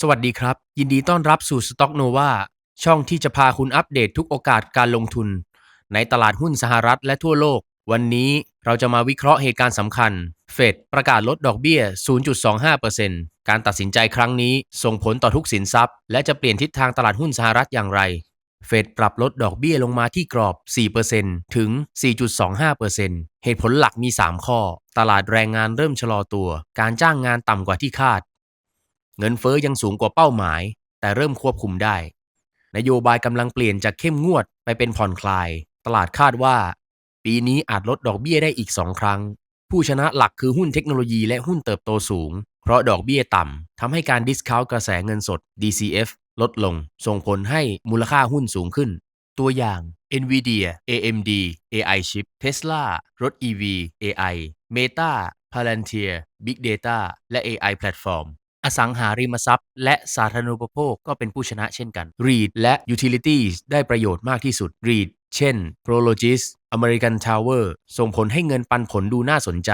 สวัสดีครับ ยินดีต้อนรับสู่ Stock Nova ช่องที่จะพาคุณอัปเดตทุกโอกาสการลงทุน ในตลาดหุ้นสหรัฐและทั่วโลก วันนี้เราจะมาวิเคราะห์เหตุการณ์สำคัญ เฟดประกาศลดดอกเบี้ย 0.25%การตัดสินใจครั้งนี้ส่งผลต่อทุกสินทรัพย์ และจะเปลี่ยนทิศทางตลาดหุ้นสหรัฐอย่างไร เฟดปรับลดดอกเบี้ยลงมาที่กรอบ 4%ถึง 4.25%เหตุผลหลักมี 3 ข้อ ตลาดแรงงานเริ่มชะลอตัว การจ้างงานต่ำกว่าที่คาด เงินเฟ้อยังสูงกว่าเป้าหมาย แต่เริ่มควบคุมได้ นโยบายกำลังเปลี่ยนจากเข้มงวดไปเป็นผ่อนคลาย ตลาดคาดว่า ปีนี้อาจลดดอกเบี้ยได้อีก2ครั้ง ผู้ชนะหลักคือหุ้นเทคโนโลยีและหุ้นเติบโตสูง เพราะดอกเบี้ยต่ำทำให้การดิสคาวกระแสเงินสด DCF ลดลง ส่งผลให้มูลค่าหุ้นสูงขึ้น ตัวอย่าง Nvidia AMD AI Chip Tesla รถ EV AI Meta Palantir Big Data และ AI Platform อสังหาริมทรัพย์ และสาธารณูปโภคก็เป็นผู้ชนะเช่นกัน REIT และ Utilities ได้ประโยชน์มากที่สุด REIT เช่น Prologis American Tower ส่งผลให้เงินปันผลดูน่าสนใจ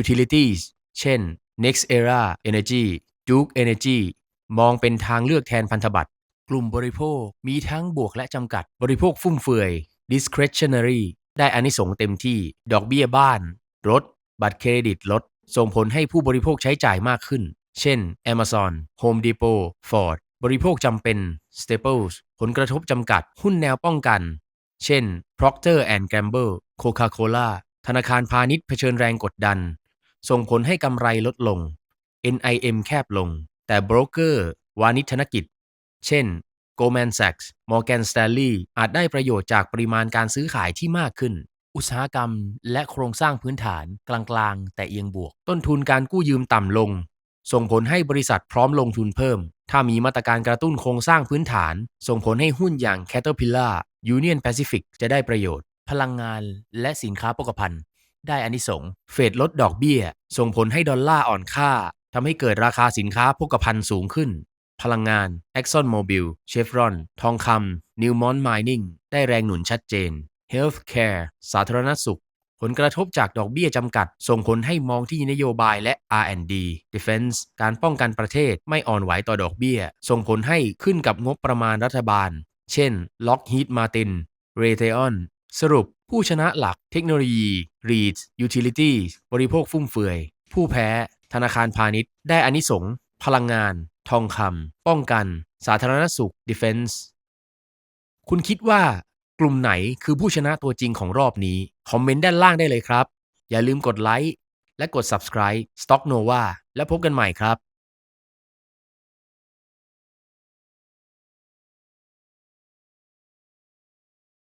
Utilities เช่น NextEra Energy Duke Energy มองเป็นทางเลือกแทนพันธบัตร กลุ่มบริโภคมีทั้งบวกและจำกัด บริโภคฟุ่มเฟือย discretionary ได้อานิสงส์เต็มที่ ดอกเบี้ยบ้าน รถ บัตรเครดิตลด ส่งผลให้ผู้บริโภคใช้จ่ายมากขึ้น เช่น Amazon Home Depot Ford บริโภคจำเป็น Staples ผลกระทบจำกัด หุ้นแนวป้องกัน เช่น Procter Gamble Coca-Cola ธนาคารพาณิชย์เผชิญแรงกดดัน ส่งผลให้กำไรลดลง NIM แคบลง แต่โบรกเกอร์วานิชธนกิจ เช่น Goldman Sachs Morgan Stanley อาจได้ประโยชน์จากปริมาณการซื้อขายที่มากขึ้น อุตสาหกรรมและโครงสร้างพื้นฐานกลางๆ แต่เอียงบวก ต้นทุนการกู้ยืมต่ำลง ส่งผลให้บริษัทพร้อมลงทุนเพิ่ม ถ้ามีมาตรการกระตุ้นโครงสร้างพื้นฐาน ส่งผลให้หุ้นอย่าง Caterpillar Union Pacific จะได้ประโยชน์ พลังงานและสินค้าโภคภัณฑ์ ได้อานิสงเฟดลดดอกเบี้ย ส่งผลให้ดอลลาร์อ่อนค่าทำให้เกิดราคาสินค้าโภคภัณฑ์สูงขึ้น พลังงาน Exxon Mobil Chevron ทองคำ Newmont Mining ได้แรงหนุนชัดเจน Healthcare สาธารณสุข ผลกระทบจากดอกเบี้ยจำกัด ส่งผลให้มองที่นโยบายและ R&D Defense การป้องกันประเทศไม่อ่อนไหวต่อดอกเบี้ย ส่งผลให้ขึ้นกับงบประมาณรัฐบาล เช่น Lockheed Martin Raytheon สรุปผู้ชนะหลักเทคโนโลยี REITs Utilities บริโภคฟุ่มเฟือย ผู้แพ้ ธนาคารพาณิชย์ ได้อานิสงพลังงาน ทองคำป้องกัน สาธารณสุข Defense คุณคิดว่า ลุ่มไหนคือผู้ชนะตัวจริงของรอบนี้ คอมเมนต์ด้านล่างได้เลยครับ อย่าลืมกดไลค์และกด subscribe Stock Nova และพบกันใหม่ครับ